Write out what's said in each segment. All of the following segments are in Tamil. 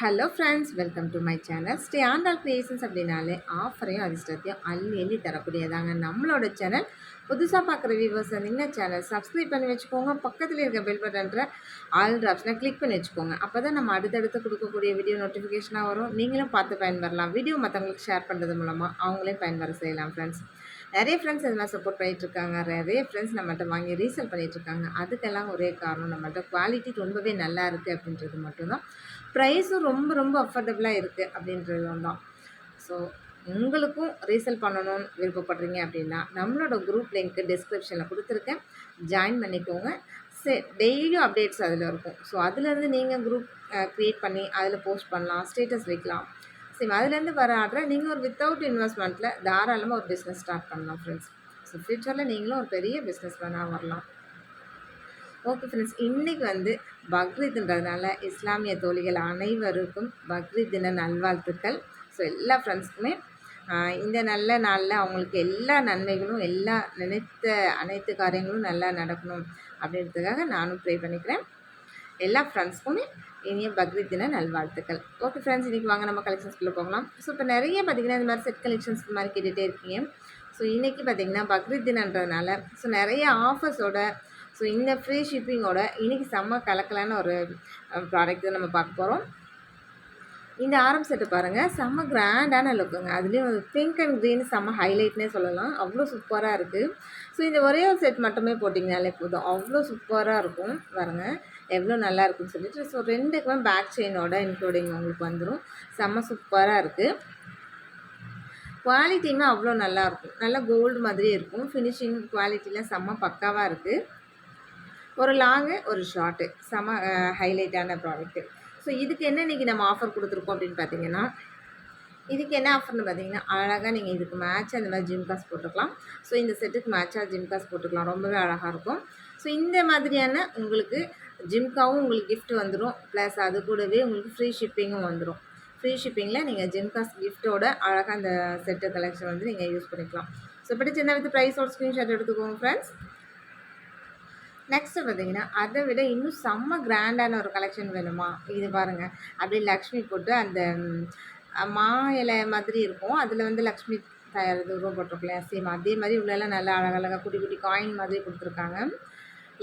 Hello friends welcome to my channel stay Andal creations அப்படின்னாலே ஆஃபரையும் அதிர்ஷ்டத்தையும் அள்ளி அள்ளி தரக்கூடியதாங்க நம்மளோட சேனல் புதுசாக பார்க்குற வியூவர்ஸ் வந்தீங்கன்னா சேனல் சப்ஸ்கிரைப் பண்ணி வச்சுக்கோங்க. பக்கத்தில் இருக்க பெல் பட்டன்ற ஆல் ஆப்ஷனை கிளிக் பண்ணி வச்சுக்கோங்க. அப்போ தான் நம்ம அடுத்தடுத்து கொடுக்கக்கூடிய வீடியோ நோட்டிஃபிகேஷனாக வரும். நீங்களும் பார்த்து பயன்பெறலாம். வீடியோ மற்றவங்களுக்கு ஷேர் பண்ணுறது மூலமாக அவங்களே பயன்பெற செய்யலாம் ஃப்ரெண்ட்ஸ் நிறைய ஃப்ரெண்ட்ஸ் இது மாதிரி சப்போர்ட் பண்ணிகிட்ருக்காங்க நிறைய ஃப்ரெண்ட்ஸ் நம்மகிட்ட வாங்கி ரீசேல் பண்ணிகிட்ருக்காங்க அதுக்கெல்லாம் ஒரே காரணம் நம்மகிட்ட குவாலிட்டி ரொம்பவே நல்லா இருக்குது அப்படின்றது மட்டும்தான். ப்ரைஸும் ரொம்ப ரொம்ப அஃபோர்டபுளாக இருக்குது அப்படின்றது தான். ஸோ உங்களுக்கும் ரீசேல் பண்ணணும்னு விருப்பப்படுறீங்க அப்படின்னா நம்மளோட குரூப் லிங்க்கு டிஸ்கிரிப்ஷனில் கொடுத்துருக்கேன். ஜாயின் பண்ணிக்கோங்க. சே டெய்லியும் அப்டேட்ஸ் அதில் இருக்கும். ஸோ அதுலேருந்து நீங்கள் குரூப் க்ரியேட் பண்ணி அதில் போஸ்ட் பண்ணலாம் ஸ்டேட்டஸ் வைக்கலாம். சரி அதுலேருந்து வர ஆர்டரை நீங்கள் ஒரு வித்தவுட் இன்வெஸ்ட்மெண்ட்டில் தாராளமாக ஒரு பிஸ்னஸ் ஸ்டார்ட் பண்ணலாம் ஃப்ரெண்ட்ஸ் ஸோ ஃப்யூச்சரில் நீங்களும் ஒரு பெரிய பிஸ்னஸ் மேனாக வரலாம். ஓகே ஃப்ரெண்ட்ஸ் இன்றைக்கி வந்து பக்ரீத்ன்றதுனால இஸ்லாமிய தோழிகள் அனைவருக்கும் பக்ரீத் தின நல்வாழ்த்துக்கள். ஸோ எல்லா ஃப்ரெண்ட்ஸுக்குமே இந்த நல்ல நாளில் அவங்களுக்கு எல்லா நன்மைகளும் எல்லா நினைத்த அனைத்து காரியங்களும் நல்லா நடக்கணும் அப்படின்றதுக்காக நானும் ப்ரே பண்ணிக்கிறேன். எல்லா ஃப்ரெண்ட்ஸ்க்குமே இனிய பக்ரீத் தின நல்வாழ்த்துக்கள். ஓகே ஃப்ரெண்ட்ஸ் இன்றைக்கி வாங்க நம்ம கலெக்ஷன்ஸ்குள்ளே போகலாம். ஸோ இப்போ நிறைய பார்த்திங்கன்னா இந்த மாதிரி செட் கலெக்ஷன்ஸ் மாதிரி கேட்டுகிட்டே இருக்கீங்க. ஸோ இன்றைக்கி பார்த்திங்கன்னா பக்ரீத் தினன்றதுனால ஸோ நிறைய ஆஃபர்ஸோட ஸோ இந்த ஃப்ரீ ஷிப்பிங்கோட இன்றைக்கி செம்ம கலக்கலான ஒரு ப்ராடக்ட் தான் நம்ம பார்க்க போகிறோம் இந்த ஆரம் செட்டு பாருங்கள் செம்ம கிராண்டான லுக்குங்க அதுலேயும் பிங்க் அண்ட் க்ரீன் செம்ம ஹைலைட்னே சொல்லலாம். அவ்வளோ சூப்பராக இருக்குது ஸோ இந்த ஒரே ஒரு செட் மட்டுமே போட்டிங்கனாலே போதும். அவ்வளோ சூப்பராக இருக்கும். பாருங்கள் எவ்வளோ நல்லா இருக்குன்னு சொல்லிட்டு ஸோ ரெண்டுக்குமே பேக் செயினோட இன்க்ளூடிங் உங்களுக்கு வந்துடும் செம்ம சூப்பராக இருக்குது குவாலிட்டியுமே அவ்வளோ நல்லாயிருக்கும். நல்லா கோல்டு மாதிரி இருக்கும். ஃபினிஷிங் குவாலிட்டிலாம் செம்ம பக்காவாக இருக்குது ஒரு லாங்கு ஒரு ஷார்ட்டு செம்ம ஹைலைட்டான ப்ராடக்ட்டு ஸோ இதுக்கு என்ன இன்றைக்கி நம்ம ஆஃபர் கொடுத்துருக்கோம் அப்படின்னு பார்த்தீங்கன்னா இதுக்கு என்ன ஆஃபர்னு பார்த்தீங்கன்னா அழகாக நீங்கள் இதுக்கு மேட்ச் அந்த மாதிரி ஜிம் காஸ் போட்டுக்கலாம். ஸோ இந்த செட்டுக்கு மேட்சாக ஜிம் காஸ் போட்டுக்கலாம். ரொம்பவே அழகாக இருக்கும். ஸோ இந்த மாதிரியான உங்களுக்கு ஜிம்காவும் உங்களுக்கு கிஃப்ட் வந்துடும் ப்ளஸ் அது கூடவே உங்களுக்கு ஃப்ரீ ஷிப்பிங்கும் வந்துடும் ஃப்ரீ ஷிப்பிங்கில் நீங்கள் ஜிம்காஸ் கிஃப்ட்டோட அழகாக அந்த செட்டு கலெக்ஷன் வந்து நீங்கள் யூஸ் பண்ணிக்கலாம். ஸோ இப்படி சின்ன வித்து ப்ரைஸோட ஸ்க்ரீன்ஷாட் எடுத்துக்கோங்க ஃப்ரெண்ட்ஸ் நெக்ஸ்ட்டு பார்த்தீங்கன்னா அதை விட இன்னும் செம்ம கிராண்டான ஒரு கலெக்ஷன் வேணுமா? இது பாருங்கள் அப்படியே லக்ஷ்மி போட்டு அந்த மா இலை மாதிரி இருக்கும். அதில் வந்து லக்ஷ்மி தயார் ரூபா போட்டிருக்கலையா சேம் அதே மாதிரி உள்ளெல்லாம் நல்லா அழகழகாக குட்டி குட்டி காயின் மாதிரி கொடுத்துருக்காங்க.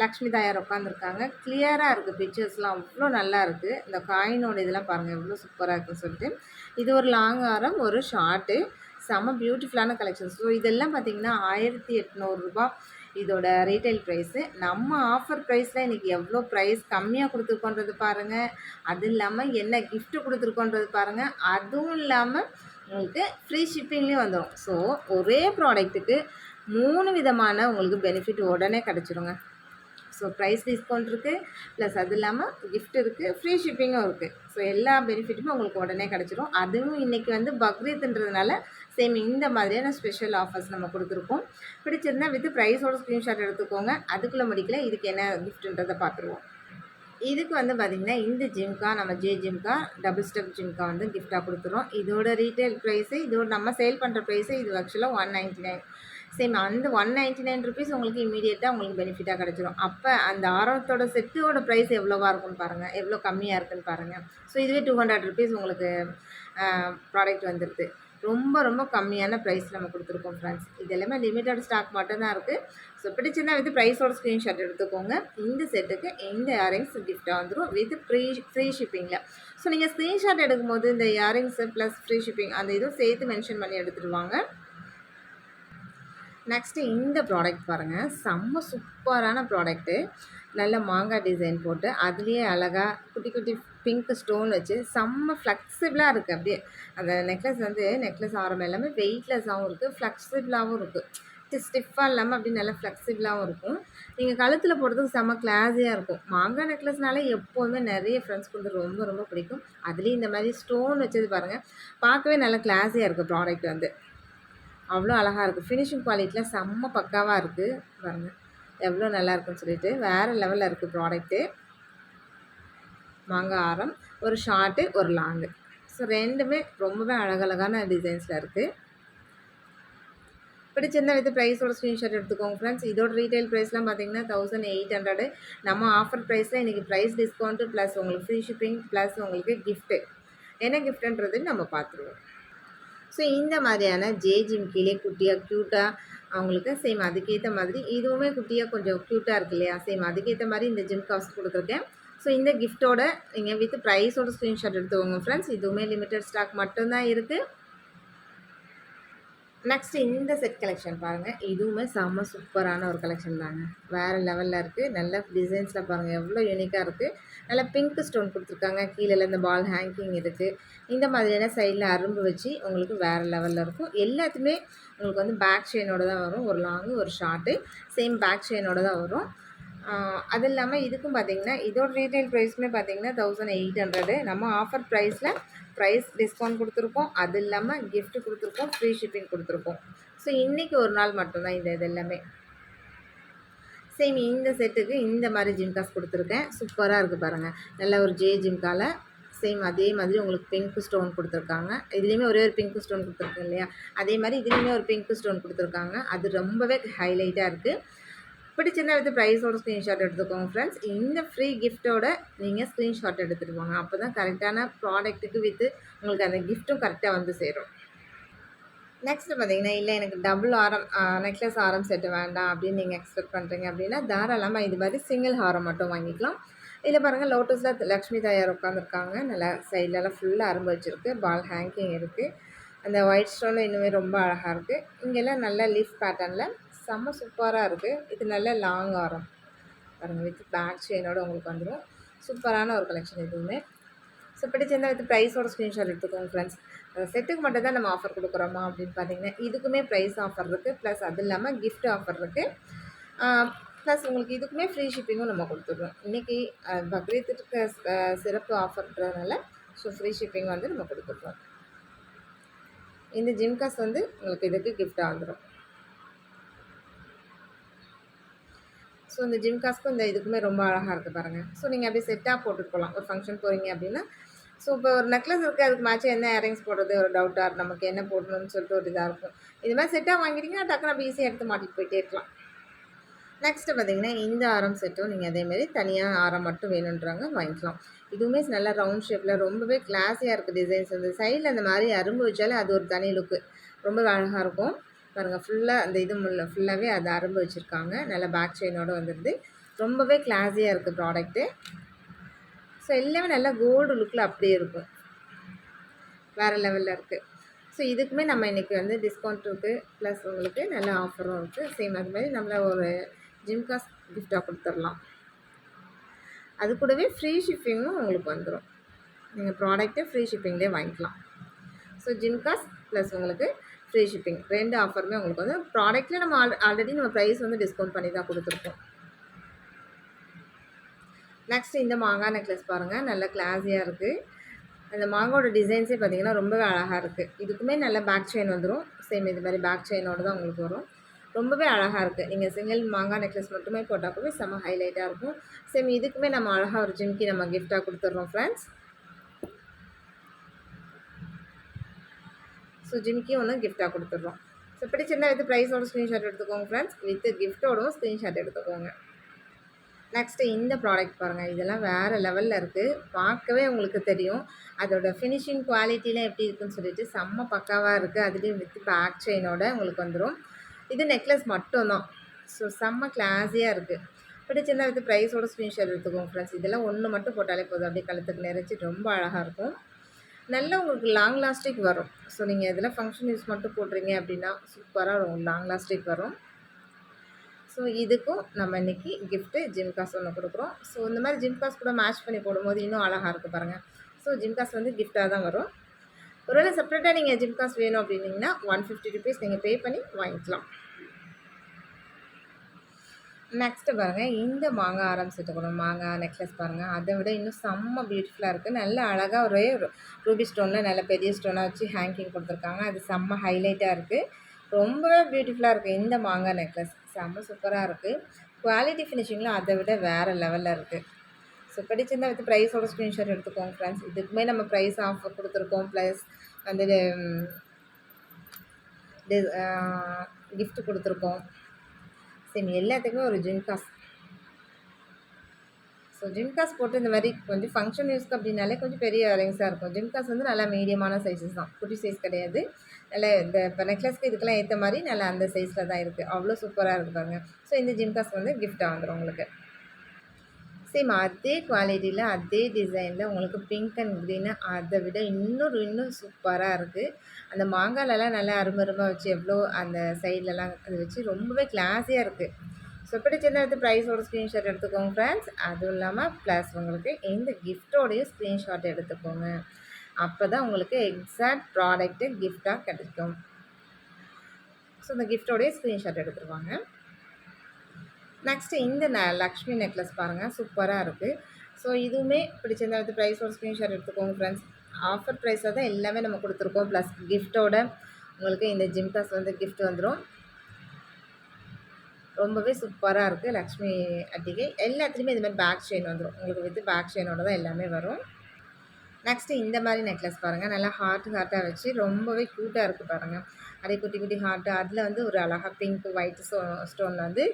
லக்ஷ்மி தாயார் உட்காந்துருக்காங்க கிளியராக இருக்குது பிக்சர்ஸ்லாம் அவ்வளோ நல்லா இருக்குது இந்த காயினோட இதெல்லாம் பாருங்கள் எவ்வளோ சூப்பராக இருக்குன்னு சொல்லிட்டு. இது ஒரு லாங் ஆரம் ஒரு ஷார்ட்டு செம்ம பியூட்டிஃபுல்லான கலெக்ஷன்ஸ் ஸோ இதெல்லாம் பார்த்திங்கன்னா ஆயிரத்தி எட்நூறுரூபா இதோட ரீட்டைல் ப்ரைஸு நம்ம ஆஃபர் ப்ரைஸில் இன்றைக்கி எவ்வளோ ப்ரைஸ் கம்மியாக கொடுத்துருக்கோன்றது பாருங்கள் அது இல்லாமல் என்ன கிஃப்ட்டு கொடுத்துருக்கோன்றது பாருங்கள் அதுவும் இல்லாமல் உங்களுக்கு ஃப்ரீ ஷிப்பிங்லேயும் வந்துடும் ஸோ ஒரே ப்ராடக்ட்டுக்கு மூணு விதமான உங்களுக்கு பெனிஃபிட் உடனே கிடச்சிருங்க. ஸோ ப்ரைஸ் டிஸ்கவுண்ட் இருக்குது ப்ளஸ் அது இல்லாமல் கிஃப்ட் இருக்குது ஃப்ரீ ஷிப்பிங்கும் இருக்குது ஸோ எல்லா பெனிஃபிட்டுமே உங்களுக்கு உடனே கிடச்சிரும். அதுவும் இன்றைக்கி வந்து பக்ரீத்ன்றதுனால சேம் இந்த மாதிரியான ஸ்பெஷல் ஆஃபர்ஸ் நம்ம கொடுத்துருக்கோம். பிடிச்சிருந்தா வித் ப்ரைஸோட ஸ்க்ரீன்ஷாட் எடுத்துக்கோங்க. அதுக்குள்ளே முடிக்கல இதுக்கு என்ன கிஃப்ட்டுன்றதை பார்த்துருவோம். இதுக்கு வந்து பார்த்திங்கன்னா இந்த ஜிம்கா நம்ம J jhumka double step jhumka வந்து கிஃப்டாக கொடுத்துருவோம் இதோட ரீட்டைல் ப்ரைஸு இதோட நம்ம சேல் பண்ணுற ப்ரைஸு இது ஆக்சுவலாக ஒன் நைன்ட்டி நைன் சேம் அந்த ஒன் நைன்ட்டி நைன் ருபீஸ் உங்களுக்கு இமீடியட்டாக உங்களுக்கு பெனிஃபிட்டாக கிடச்சிரும். அப்போ அந்த ஆரத்தோட செட்டோட ப்ரைஸ் எவ்வளோவா இருக்கும்னு பாருங்கள் எவ்வளோ கம்மியாக இருக்குன்னு பாருங்கள் ஸோ இதுவே டூ ஹண்ட்ரட் ருபீஸ் உங்களுக்கு ப்ராடக்ட் வந்துடுது ரொம்ப ரொம்ப கம்மியான ப்ரைஸ் நம்ம கொடுத்துருக்கோம் ஃப்ரெண்ட்ஸ் இது எல்லாமே லிமிட்டட் ஸ்டாக் மட்டும்தான் இருக்குது ஸோ பிடிச்சிருந்தா வித் ப்ரைஸோட ஸ்க்ரீன்ஷாட் எடுத்துக்கோங்க. இந்த செட்டுக்கு இந்த இயரிங்ஸ் கிஃப்ட்டாக வந்துடும் வித் ஃப்ரீ ஃப்ரீ ஷிப்பிங்கில் ஸோ நீங்கள் ஸ்க்ரீன்ஷாட் எடுக்கும்போது இந்த இயரிங்ஸு ப்ளஸ் ஃப்ரீ ஷிப்பிங் அந்த இதுவும் சேர்த்து மென்ஷன் பண்ணி எடுத்துகிட்டு நெக்ஸ்ட்டு இந்த ப்ராடக்ட் பாருங்கள் செம்ம சூப்பரான ப்ராடக்ட்டு நல்ல மாங்காய் டிசைன் போட்டு அதுலேயே அழகாக குட்டி குட்டி பிங்க் ஸ்டோன் வச்சு செம்ம ஃப்ளெக்சிபிளாக இருக்குது அப்படியே அந்த நெக்லஸ் வந்து நெக்லஸ் ஆரம் எல்லாமே வெயிட்லெஸ்ஸாகவும் இருக்குது ஃப்ளெக்சிபிளாகவும் இருக்குது ஸ்டிஃபாக இல்லாமல் அப்படி நல்லா ஃப்ளெக்சிபிளாகவும் இருக்கும். நீங்கள் கழுத்தில் போடுறதுக்கு செம்ம கிளாஸியாக இருக்கும். மாங்காய் நெக்லஸ்னாலே எப்போதுமே நிறைய ஃப்ரெண்ட்ஸ் கொடுத்து ரொம்ப ரொம்ப பிடிக்கும். அதுலேயும் இந்த மாதிரி ஸ்டோன் வச்சது பாருங்கள் பார்க்கவே நல்லா கிளாஸியாக இருக்குது ப்ராடக்ட் வந்து. அவ்வளோ அழகாக இருக்குது ஃபினிஷிங் குவாலிட்டியில் செம்ம பக்காவாக இருக்குது பாருங்கள் எவ்வளோ நல்லாயிருக்குன்னு சொல்லிட்டு வேறு லெவலில் இருக்குது ப்ராடக்ட்டு மாங்காய் ஆரம் ஒரு ஷார்ட்டு ஒரு லாங்கு ஸோ ரெண்டுமே ரொம்பவே அழகழகான டிசைன்ஸில் இருக்குது பிடிச்சிருந்தா வித் ப்ரைஸோட ஸ்க்ரீன்ஷாட் எடுத்துக்கோங்க ஃப்ரெண்ட்ஸ் இதோட ரீட்டைல் ப்ரைஸ்லாம் பார்த்தீங்கன்னா தௌசண்ட் எயிட் ஹண்ட்ரடு நம்ம ஆஃபர் ப்ரைஸில் இன்றைக்கி ப்ரைஸ் டிஸ்கவுண்ட்டு ப்ளஸ் உங்களுக்கு ஃப்ரீ ஷிப்பிங் ப்ளஸ் உங்களுக்கு கிஃப்ட்டு என்ன கிஃப்ட்டுன்றது நம்ம பார்த்துருவோம் ஸோ இந்த மாதிரியான ஜே ஜிம்கிலே குட்டியாக க்யூட்டாக அவங்களுக்கு சேம் அதுக்கேற்ற மாதிரி இதுவுமே குட்டியாக கொஞ்சம் க்யூட்டாக இருக்கு இல்லையா? சேம் அதுக்கேற்ற மாதிரி இந்த ஜிம் காஸ்ட் கொடுத்துருக்கேன். ஸோ இந்த கிஃப்ட்டோட நீங்கள் வித் ப்ரைஸோட ஸ்க்ரீன்ஷாட் எடுத்துக்கோங்க ஃப்ரெண்ட்ஸ் இதுவுமே லிமிட்டட் ஸ்டாக் மட்டும்தான் இருக்குது நெக்ஸ்ட் இந்த செட் கலெக்ஷன் பாருங்கள் இதுவுமே செம்ம சூப்பரான ஒரு கலெக்ஷன் தாங்க. வேறு லெவலில் இருக்குது நல்ல டிசைன்ஸில் பாருங்கள் எவ்வளோ யூனிக்காக இருக்குது நல்ல பிங்க் ஸ்டோன் கொடுத்துருக்காங்க. கீழே இந்த பால் ஹேங்கிங் இருக்குது இந்த மாதிரியான சைடில் அரும்பு வச்சு உங்களுக்கு வேறு லெவலில் இருக்கும். எல்லாத்துமே உங்களுக்கு வந்து பேக் செயினோட தான் வரும். ஒரு லாங்கு ஒரு ஷார்ட்டு சேம் பேக் செயினோட தான் வரும். அது இல்லாமல் இதுக்கும் பார்த்தீங்கன்னா இதோட ரீட்டைல் ப்ரைஸுமே பார்த்தீங்கன்னா தௌசண்ட் எயிட் ஹண்ட்ரடு நம்ம ஆஃபர் ப்ரைஸில் ப்ரைஸ் டிஸ்கவுண்ட் கொடுத்துருக்கோம். அது இல்லாமல் கிஃப்ட் கொடுத்துருக்கோம். ஃப்ரீ ஷிப்பிங் கொடுத்துருக்கோம். ஸோ இன்றைக்கி ஒரு நாள் மட்டும்தான் இந்த இது எல்லாமே. சேம் இந்த செட்டுக்கு இந்த மாதிரி ஜிம்காஸ் கொடுத்துருக்கேன். சூப்பராக இருக்குது பாருங்கள் நல்ல ஒரு ஜே ஜிம்காவில் சேம் அதே மாதிரி உங்களுக்கு பிங்க் ஸ்டோன் கொடுத்துருக்காங்க. இதுலேயுமே ஒரே ஒரு பிங்க் ஸ்டோன் கொடுத்துருக்கோம் இல்லையா? அதே மாதிரி இதுலேயுமே ஒரு பிங்க் ஸ்டோன் கொடுத்துருக்காங்க. அது ரொம்பவே ஹைலைட்டாக இருக்குது பிடிச்சிருந்தா எடுத்து ப்ரைஸோட ஸ்க்ரீன்ஷாட் எடுத்துக்கோங்க ஃப்ரெண்ட்ஸ் இந்த ஃப்ரீ கிஃப்ட்டோட நீங்கள் ஸ்க்ரீன்ஷாட் எடுத்துகிட்டு போங்க அப்போ தான் கரெக்டான ப்ராடக்ட்டுக்கு வித்து உங்களுக்கு அந்த கிஃப்ட்டும் கரெக்டாக வந்து சேரும். நெக்ஸ்ட்டு பார்த்தீங்கன்னா இல்லை எனக்கு டபுள் ஆரம் நெக்லஸ் ஆரம் செட்டு வேண்டாம் அப்படின்னு நீங்கள் எக்ஸ்பெக்ட் பண்ணுறீங்க அப்படின்னா தாராளமாக இது மாதிரி சிங்கிள் ஹாரம் மட்டும் வாங்கிக்கலாம். இதில் பாருங்கள் லோட்டஸில் லக்ஷ்மி தாயார் உட்காந்துருக்காங்க நல்லா சைட்லலாம் ஃபுல்லாக அரும்பு வச்சுருக்கு. பால் ஹேங்கிங் இருக்குது அந்த ஒயிட் ஸ்டோனில் இன்னுமே ரொம்ப அழகாக இருக்குது இங்கெல்லாம் நல்ல லீஃப் பேட்டர்னில் செம்ம சூப்பராக இருக்குது இது நல்ல லாங் ஆரம். பாருங்கள் வித் பேக் செயினோட உங்களுக்கு வந்துடும் சூப்பரான ஒரு கலெக்ஷன் எதுவுமே. ஸோ பிடிச்சிருந்தால் வித் ப்ரைஸோட ஸ்க்ரீன்ஷாட் எடுத்துக்கோங்க ஃப்ரெண்ட்ஸ் செட்டுக்கு மட்டும் தான் நம்ம ஆஃபர் கொடுக்குறோமா அப்படின்னு பார்த்தீங்கன்னா இதுக்குமே ப்ரைஸ் ஆஃபர் இருக்குது ப்ளஸ் அது இல்லாமல் கிஃப்ட் ஆஃபர் இருக்குது ப்ளஸ் உங்களுக்கு இதுக்குமே ஃப்ரீ ஷிப்பிங்கும் நம்ம கொடுத்துட்றோம். இன்றைக்கி பக்ரீத்துக்கு சிறப்பு ஆஃபர்ன்றதுனால ஸோ ஃப்ரீ ஷிப்பிங் வந்து நம்ம கொடுத்துட்றோம். இந்த ஜிம்காஸ் வந்து உங்களுக்கு இதுக்கு கிஃப்டாக வந்துடும் ஸோ இந்த ஜிம் காஸ்க்கும் இந்த இதுக்குமே ரொம்ப அழகாக இருக்குது பாருங்கள் ஸோ நீங்கள் அப்படியே செட்டாக போட்டுட்டு போகலாம் ஒரு ஃபங்க்ஷன் போகிறீங்க அப்படின்னா ஸோ இப்போ ஒரு நெக்லஸ் இருக்குது அதுக்கு மேட்சாக என்ன இயரிங்ஸ் போடுறது ஒரு டவுட்டாக நமக்கு என்ன போடணும்னு சொல்லிட்டு ஒரு இதாக இருக்கும். இது மாதிரி செட்டாக வாங்கிட்டீங்கன்னா டக்குனு நம்ம ஈஸியாக எடுத்து மாட்டிட்டு போயிட்டே இருக்கலாம். நெக்ஸ்ட்டு பார்த்தீங்கன்னா இந்த ஆரம் செட்டும் நீங்கள் அதேமாரி தனியாக ஆரம் மட்டும் வேணுன்றாங்க வாங்கிக்கலாம். இதுவுமே நல்லா ரவுண்ட் ஷேப்பில் ரொம்பவே கிளாஸியாக இருக்குது டிசைன்ஸ் வந்து. சைடில் அந்த மாதிரி அரும்பு வச்சாலே அது ஒரு தனி லுக்கு ரொம்ப அழகாக இருக்கும். பாருங்கள் ஃபுல்லாக அந்த இது முல்லை ஃபுல்லாகவே அதை அரும்பு வச்சுருக்காங்க. நல்லா பேக் செயினோடு வந்துடுது ரொம்பவே கிளாஸியாக இருக்குது ப்ராடக்ட்டு ஸோ எல்லாமே நல்லா கோல்டு லுக்கில் அப்படியே இருக்கும். வேறு லெவலில் இருக்குது ஸோ இதுக்குமே நம்ம இன்றைக்கி வந்து டிஸ்கவுண்ட் இருக்குது ப்ளஸ் உங்களுக்கு நல்ல ஆஃபரும் இருக்குது சேம் அது மாதிரி நம்மளை ஒரு ஜிம்காஸ் கிஃப்டாக கொடுத்துடலாம். அது கூடவே ஃப்ரீ ஷிப்பிங்கும் உங்களுக்கு வந்துடும் நீங்கள் ப்ராடக்ட்டை ஃப்ரீ ஷிப்பிங்லேயே வாங்கிக்கலாம். ஸோ ஜிம்காஸ் ப்ளஸ் உங்களுக்கு ஃப்ரீ ஷிப்பிங் ரெண்டு ஆஃபருமே உங்களுக்கு வந்து ப்ராடக்ட்டில் நம்ம ஆல் ஆல்ரெடி நம்ம ப்ரைஸ் வந்து டிஸ்கவுண்ட் பண்ணி தான் கொடுத்துருக்கோம். நெக்ஸ்ட் இந்த மாங்காய் நெக்லஸ் பாருங்கள் நல்ல கிளாஸியாக இருக்குது அந்த மாங்காவோட டிசைன்ஸே பார்த்திங்கன்னா ரொம்பவே அழகாக இருக்குது இதுக்குமே நல்ல பேக் செயின் வந்துடும் சேம் இது மாதிரி பேக் செயினோடு தான் உங்களுக்கு வரும். ரொம்பவே அழகாக இருக்குது நீங்கள் சிங்கிள் மாங்காய் நெக்லஸ் மட்டுமே போட்டால் கூட செம்ம ஹைலைட்டாக இருக்கும். சேம் இதுக்குமே நம்ம அழகாக ஒரு ஜிம்கி நம்ம கிஃப்டாக கொடுத்துட்றோம் ஃப்ரெண்ட்ஸ் ஸோ ஜிம்கி ஒன்று கிஃப்டாக கொடுத்துட்றோம். ஸோ பிடிச்சிருந்தா வித் ப்ரைஸோட ஸ்க்ரீன்ஷாட் எடுத்துக்கோங்க ஃப்ரெண்ட்ஸ் வித் கிஃப்ட்டோடவும் ஸ்க்ரீன்ஷாட் எடுத்துக்கோங்க. நெக்ஸ்ட்டு இந்த ப்ராடக்ட் பாருங்கள் இதெல்லாம் வேறு லெவலில் இருக்குது பார்க்கவே உங்களுக்கு தெரியும். அதோட ஃபினிஷிங் குவாலிட்டிலாம் எப்படி இருக்குன்னு சொல்லிட்டு செம்ம பக்காவாக இருக்குது அதுலேயும் வித் பேக் செயினோட உங்களுக்கு வந்துடும் இது நெக்லஸ் மட்டும்தான். ஸோ செம்ம கிளாஸியாக இருக்குது பிடிச்சிருந்தா வித் ப்ரைஸோட ஸ்க்ரீன்ஷாட் எடுத்துக்கோங்க ஃப்ரெண்ட்ஸ் இதெல்லாம் ஒன்று மட்டும் போட்டாலே போதும். அப்படியே கழுத்துக்கு நிறைச்சி ரொம்ப அழகாக இருக்கும். நல்ல உங்களுக்கு லாங் லாஸ்டிக் வரும். ஸோ நீங்கள் இதில் ஃபங்க்ஷன் யூஸ் மட்டும் போடுறீங்க அப்படின்னா சூப்பராக வரும் லாங் லாஸ்டிக் வரும். ஸோ இதுக்கும் நம்ம இன்றைக்கி கிஃப்ட்டு ஜிம் காஸ் ஒன்று கொடுக்குறோம். ஸோ இந்த மாதிரி ஜிம் காஸ் கூட மேட்ச் பண்ணி போடும்போது இன்னும் அழகாக இருக்குது பாருங்கள் ஸோ ஜிம் காஸ் வந்து கிஃப்ட்டாக தான் வரும். ஒருவேளை செப்பரேட்டாக நீங்கள் ஜிம் காஸ் வேணும் அப்படின்னீங்கன்னா ஒன் ஃபிஃப்டி ருபீஸ் நீங்கள் பே பண்ணி வாங்கிக்கலாம். நெக்ஸ்ட்டு பாருங்கள் இந்த மாங்காய் ஆரம்பிச்சுட்டுக்கணும் மாங்காய் நெக்லஸ் பாருங்கள் அதை விட இன்னும் செம்ம பியூட்டிஃபுல்லாக இருக்குது நல்ல அழகாக ஒரே ரூபி ஸ்டோனில் நல்ல பெரிய ஸ்டோனாக வச்சு ஹேங்கிங் கொடுத்துருக்காங்க. அது செம்ம ஹைலைட்டாக இருக்குது ரொம்பவே பியூட்டிஃபுல்லாக இருக்குது இந்த மாங்காய் நெக்லஸ் செம்ம சூப்பராக இருக்குது குவாலிட்டி ஃபினிஷிங்லாம் அதை விட வேறு லெவலில் இருக்குது ஸோ பிடிச்சிருந்தா வித் ப்ரைஸோட ஸ்க்ரீன்ஷாட் எடுத்துக்கோங்க ஃப்ரெண்ட்ஸ் இதுக்குமே நம்ம ப்ரைஸ் ஆஃபர் கொடுத்துருக்கோம். ப்ளஸ் வந்து கிஃப்ட் கொடுத்துருக்கோம். சரி எல்லாத்துக்குமே ஒரு ஜிம்காஸ் ஸோ ஜிம்காஸ் போட்டு இந்த மாதிரி கொஞ்சம் ஃபங்க்ஷன் யூஸ்க்கு அப்படின்னாலே கொஞ்சம் பெரிய ரிங்ஸாக இருக்கும். ஜிம்காஸ் வந்து நல்லா மீடியமான சைஸஸ் தான். குட்டி சைஸ் கிடையாது. நல்லா இந்த இப்போ நெக்லஸ்க்கு இதுக்கெல்லாம் ஏற்ற மாதிரி நல்லா அந்த சைஸில் தான் இருக்குது அவ்வளோ சூப்பராக இருக்குது ஸோ இந்த ஜிம்காஸ் வந்து கிஃப்ட்டாக வந்துடும் உங்களுக்கு. சேம் அதே குவாலிட்டியில் அதே டிசைனில் உங்களுக்கு பிங்க் அண்ட் க்ரீனு அதை விட இன்னொரு இன்னும் சூப்பராக இருக்குது அந்த மாங்காலெல்லாம் நல்லா அருமருமாக வச்சு எவ்வளோ அந்த சைட்லலாம் அது வச்சு ரொம்பவே கிளாஸியாக இருக்குது ஸோ பிடிச்சிருந்தா எடுத்து ப்ரைஸோட ஸ்க்ரீன்ஷாட் எடுத்துக்கோங்க ஃப்ரெண்ட்ஸ் அதுவும் இல்லாமல் ப்ளஸ் உங்களுக்கு இந்த கிஃப்ட்டோடையும் ஸ்க்ரீன்ஷாட் எடுத்துக்கோங்க. அப்போ தான் உங்களுக்கு எக்ஸாக்ட் ப்ராடக்ட்டு கிஃப்டாக கிடைக்கும். ஸோ இந்த கிஃப்டோடைய ஸ்க்ரீன்ஷாட் எடுத்துருவாங்க. நெக்ஸ்ட்டு இந்த ந லக்ஷ்மி நெக்லஸ் பாருங்கள் சூப்பராக இருக்குது ஸோ இதுவுமே பிடிச்சிருந்தா எடுத்து ப்ரைஸோட ஸ்க்ரீன்ஷாட் எடுத்துக்கோங்க ஃப்ரெண்ட்ஸ் ஆஃபர் ப்ரைஸாக தான் எல்லாமே நம்ம கொடுத்துருக்கோம். ப்ளஸ் கிஃப்ட்டோட உங்களுக்கு இந்த ஜிம்காஸ் வந்து கிஃப்ட் வந்துடும் ரொம்பவே சூப்பராக இருக்குது லக்ஷ்மி அட்டிகை. எல்லாத்துலேயுமே இது மாதிரி பேக் செயின் வந்துடும் உங்களுக்கு வித்து பேக் செயினோட தான் எல்லாமே வரும். நெக்ஸ்ட்டு இந்த மாதிரி நெக்லஸ் பாருங்கள் நல்லா ஹார்ட் ஹார்ட்டாக வச்சு ரொம்பவே க்யூட்டாக இருக்குது பாருங்கள் அதே குட்டி குட்டி ஹார்ட்டு அதில் வந்து ஒரு அழகாக பிங்க் ஒயிட் ஸ்டோ ஸ்டோனில் வந்து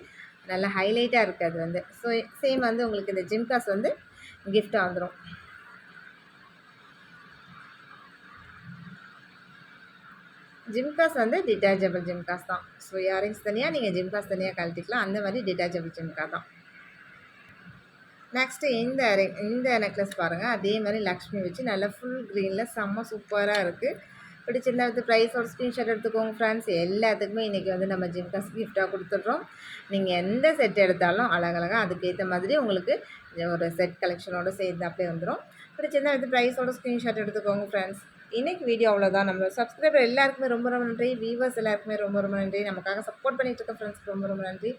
நல்லா ஹைலைட்டாக இருக்குது அது வந்து. ஸோ சேம் வந்து உங்களுக்கு இந்த ஜிம்காஸ் வந்து கிஃப்டாக வந்துடும் ஜிம்காஸ் வந்து டிட்டாச்சபிள் ஜிம்காஸ் தான். ஸோ இயரிங்ஸ் தனியாக நீங்கள் ஜிம்காஸ் தனியாக கழட்டிக்கலாம். அந்த மாதிரி டிட்டாச்சபிள் ஜிம்கா தான். நெக்ஸ்ட்டு இந்த இந்த நெக்லஸ் பாருங்கள் அதே மாதிரி லக்ஷ்மி வச்சு நல்லா ஃபுல் க்ரீனில் செம்ம சூப்பராக இருக்குது பிடிச்சிருந்தா வந்து ப்ரைஸோட ஸ்க்ரீன்ஷாட் எடுத்துக்கோங்க ஃப்ரெண்ட்ஸ் எல்லாத்துக்குமே இன்றைக்கி வந்து நம்ம ஜிம்காஸ் கிஃப்டாக கொடுத்துட்றோம். நீங்கள் எந்த செட் எடுத்தாலும் அழகழகாக அதுக்கேற்ற மாதிரி உங்களுக்கு ஒரு செட் கலெக்ஷனோட சேர்ந்து அப்படியே வந்துடும் பிடிச்சிருந்தா வந்து ப்ரைஸோட ஸ்க்ரீன்ஷாட் எடுத்துக்கோங்க ஃப்ரெண்ட்ஸ் இன்னைக்கு வீடியோ அவ்வளோதான் நம்ம சப்ஸ்கிரைபர் எல்லாருக்குமே ரொம்ப ரொம்ப நன்றி. வியூவர்ஸ் எல்லாருக்குமே ரொம்ப ரொம்ப நன்றி. நமக்காக சப்போர்ட் பண்ணிகிட்டு இருக்க ஃப்ரெண்ட்ஸ்க்கு ரொம்ப ரொம்ப நன்றி.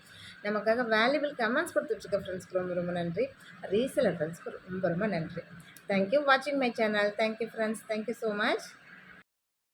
நமக்காக வேல்யூபிள் கமெண்ட்ஸ் கொடுத்துட்ருக்க ஃப்ரெண்ட்ஸ்க்கு ரொம்ப ரொம்ப நன்றி. ரீசெலர் ஃப்ரெண்ட்ஸ்க்கு ரொம்ப ரொம்ப நன்றி. தேங்க்யூ வாட்சிங் my channel thank you friends thank you so much